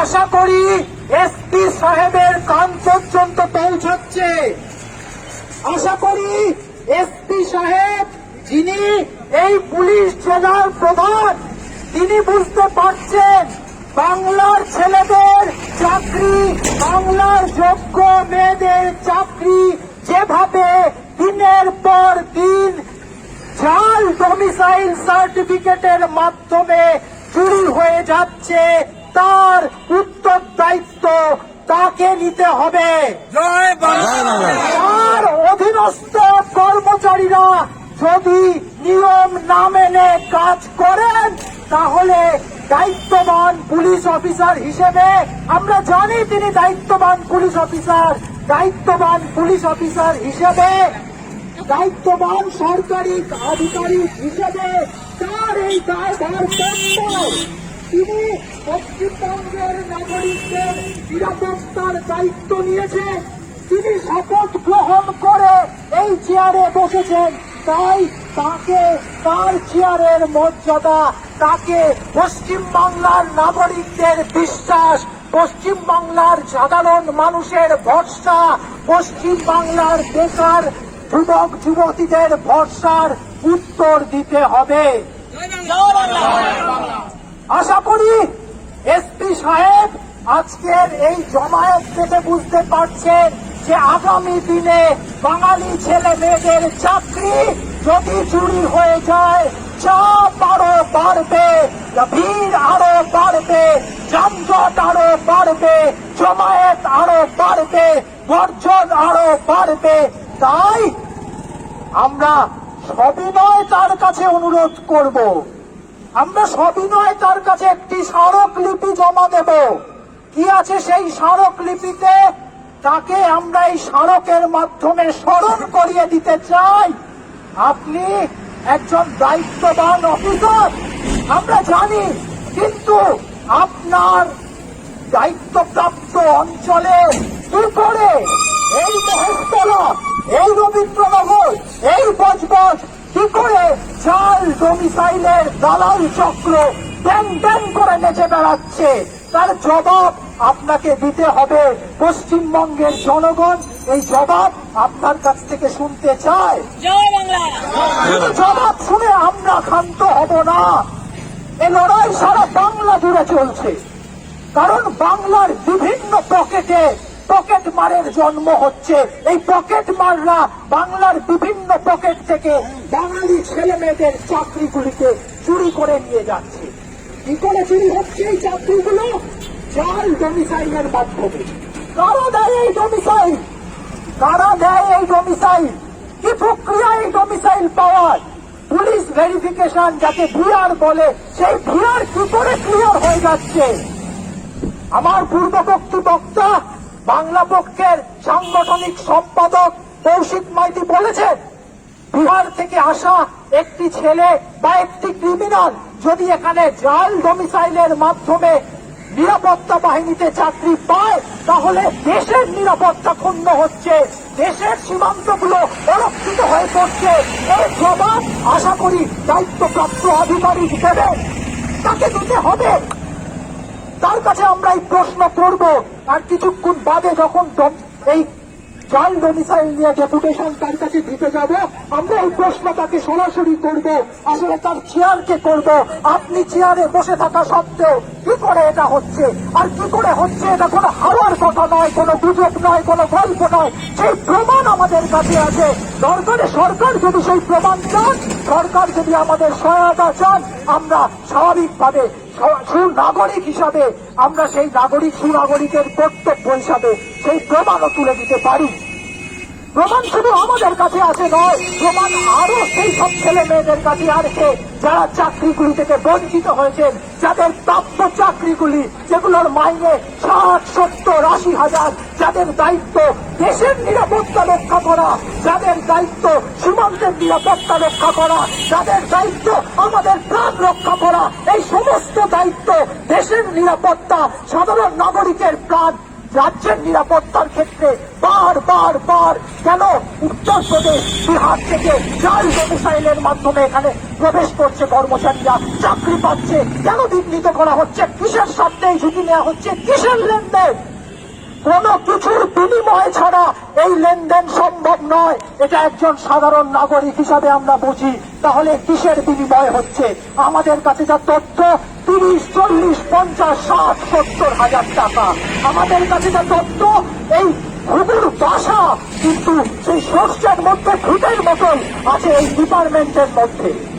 আশা করি এসপি সাহেবের কান পর্যন্ত পৌঁছচ্ছে। আশা করি এসপি সাহেব, যিনি এই পুলিশ জেলার প্রধান, তিনি বুঝতে পারছেন বাংলার ছেলেদের চাকরি, বাংলার যোগ্য মেয়েদের চাকরি যেভাবে দিনের পর দিন জাল ডোমিসাইল সার্টিফিকেটের মাধ্যমে চুরি হয়ে যাচ্ছে তার উত্তর দায়িত্ব তাকে নিতে হবে। জয় তার অধীনস্থ কর্মচারীরা যদি নিয়ম না মেনে কাজ করেন তাহলে দায়িত্ববান পুলিশ অফিসার হিসেবে আমরা জানি তিনি দায়িত্ববান পুলিশ অফিসার। দায়িত্ববান পুলিশ অফিসার হিসেবে দায়িত্ববান সরকারি আধিকারিক হিসেবে তার এই দায়ভার কর্তব্য তিনি পশ্চিমবঙ্গের নাগরিকদের নিরাপত্তার দায়িত্ব নিয়েছেন। তিনি শপথ গ্রহণ করে এই চেয়ারে বসেছেন। তাই তাকে তার চেয়ারের মর্যাদা তাকে পশ্চিমবাংলার নাগরিকদের বিশ্বাস পশ্চিমবাংলার সাধারণ মানুষের ভরসা পশ্চিমবাংলার বেকার যুবক যুবতীদের ভরসার উত্তর দিতে হবে। আশা করি এসপি সাহেব আজকের এই জমায়েত থেকে বুঝতে পারছেন যে আগামী দিনে বাঙালি ছেলে মেয়েদের চাকরি যদি চুরি হয়ে যায়, চাপ আরও বাড়বে, ভিড় আরও বাড়বে, যানজট আরও বাড়বে, জমায়েত আরও বাড়বে, বর্জন আরও বাড়বে। তাই আমরা সবিনয় তার কাছে অনুরোধ করব। আমরা সবিনয় তার কাছে একটি স্মারকলিপি জমা দেব। কি আছে সেই স্মারকলিপিতে তাকে আমরা এই স্মারকের মাধ্যমে স্মরণ করিয়ে দিতে চাই। আপনি একজন দায়িত্ববান অফিসার, আমরা জানি, কিন্তু আপনার দায়িত্বপ্রাপ্ত অঞ্চলে কি করে? এই মহেশতলা, এই রবীন্দ্রনগর চাল ডোমিসাইলের দালাল চক্র ব্যাং ব্যাং করে নেচে বেড়াচ্ছে। তার জবাব আপনাকে দিতে হবে। পশ্চিমবঙ্গের জনগণ এই জবাব আপনার কাছ থেকে শুনতে চায়। জবাব শুনে আমরা ক্ষান্ত হব না। এ লড়াই সারা বাংলা জুড়ে চলছে। কারণ বাংলার বিভিন্ন পকেটে পকেট মারের জন্ম হচ্ছে। এই পকেট মাররা বাংলার বিভিন্ন পকেট থেকে বাঙালি ছেলে মেয়েদের চাকরিগুলিকে চুরি করে নিয়ে যাচ্ছে। কি করে চুরি হচ্ছে এই চাকরিগুলো? জাল ডোমিসাইলের মাধ্যমে। কারা দেয় এই ডোমিসাইল কারা দেয় এই ডোমিসাইল কি প্রক্রিয়া এই ডোমিসাইল পাওয়ার? পুলিশ ভেরিফিকেশন যাকে ভিআর বলে, সেই ভিআর কি করে ক্লিয়ার হয়ে যাচ্ছে? আমার পূর্ববর্তী বক্তা বাংলা পক্ষের সাংগঠনিক সম্পাদক কৌশিক মাইতি বলেছেন, বিহার থেকে আসা একটি ছেলে বা একটি ক্রিমিনাল যদি এখানে জাল ডোমিসাইলের মাধ্যমে নিরাপত্তা বাহিনীতে চাকরি পায়, তাহলে দেশের নিরাপত্তা ক্ষুণ্ণ হচ্ছে। দেশের সীমান্তগুলো অরক্ষিত হয়ে পড়ছে। এর জবাব আশা করি দায়িত্বপ্রাপ্ত আধিকারিক দেবে তাকে দিতে হবে। তার কাছে আমরা এই প্রশ্ন করব, আর কিছুক্ষণ বাদে যখন এই জাল ডোমিসাইল নিয়ে ডেপুটেশন তার কাছে দিতে যাব, আমরা এই প্রশ্ন তাকে সরাসরি করব। আসলে তার চেয়ারকে করব। আপনি চেয়ারে বসে থাকা সত্ত্বেও কি করে এটা হচ্ছে? আর কি করে হচ্ছে এটা কোনো হাওয়ার কথা নয়, কোনো গুজব নয়, কোনো গল্প নয়। সেই প্রমাণ আমাদের কাছে আছে। দরকারে সরকার যদি সেই প্রমাণ চান, সরকার যদি আমাদের সহায়তা চান, আমরা স্বাভাবিকভাবে সুনাগরিক হিসাবে আমরা সেই নাগরিক সুনাগরিকের কর্তব্য হিসাবে সেই প্রমাণও তুলে দিতে পারি। প্রমাণ শুধু আমাদের কাছে আছে নয়, প্রমাণ আরও সেই সব ছেলে মেয়েদের কাছে আছে যারা চাকরিগুলি থেকে বঞ্চিত হয়েছেন, যাদের প্রাপ্য চাকরিগুলি যেগুলোর মাইনে ষাট, সত্তর, আশি হাজার, যাদের দায়িত্ব দেশের নিরাপত্তা রক্ষা করা, যাদের দায়িত্ব সীমান্তের নিরাপত্তা রক্ষা করা, যাদের দায়িত্ব আমাদের প্রাণ রক্ষা করা সমস্ত দায়িত্ব দেশের নিরাপত্তা, সাধারণ নাগরিকের প্রাণ, রাজ্যের নিরাপত্তার ক্ষেত্রে বার বার বার কেন উত্তরপ্রদেশ, বিহার থেকে জাল মিসাইলের মাধ্যমে এখানে প্রবেশ করছে কর্মচারীরা? চাকরি পাচ্ছে। কেন দিন করা হচ্ছে? কিসের স্বার্থে ঝুঁকি নেওয়া হচ্ছে? কিসের লেনদেন? কোন কিছুর বিনিময় ছাড়া এই লেনদেন সম্ভব নয়। এটা একজন সাধারণ নাগরিক হিসাবে আমরা বুঝি। তাহলে কিসের বিনিময় হচ্ছে? আমাদের কাছে যা তথ্য, তিরিশ, চল্লিশ, পঞ্চাশ, ষাট, সত্তর হাজার টাকা। আমাদের কাছে যা তথ্য, এই ঘুঘুর বাসা, কিন্তু সেই শস্যের মধ্যে খুঁটের মতন আছে এই ডিপার্টমেন্টের মধ্যে।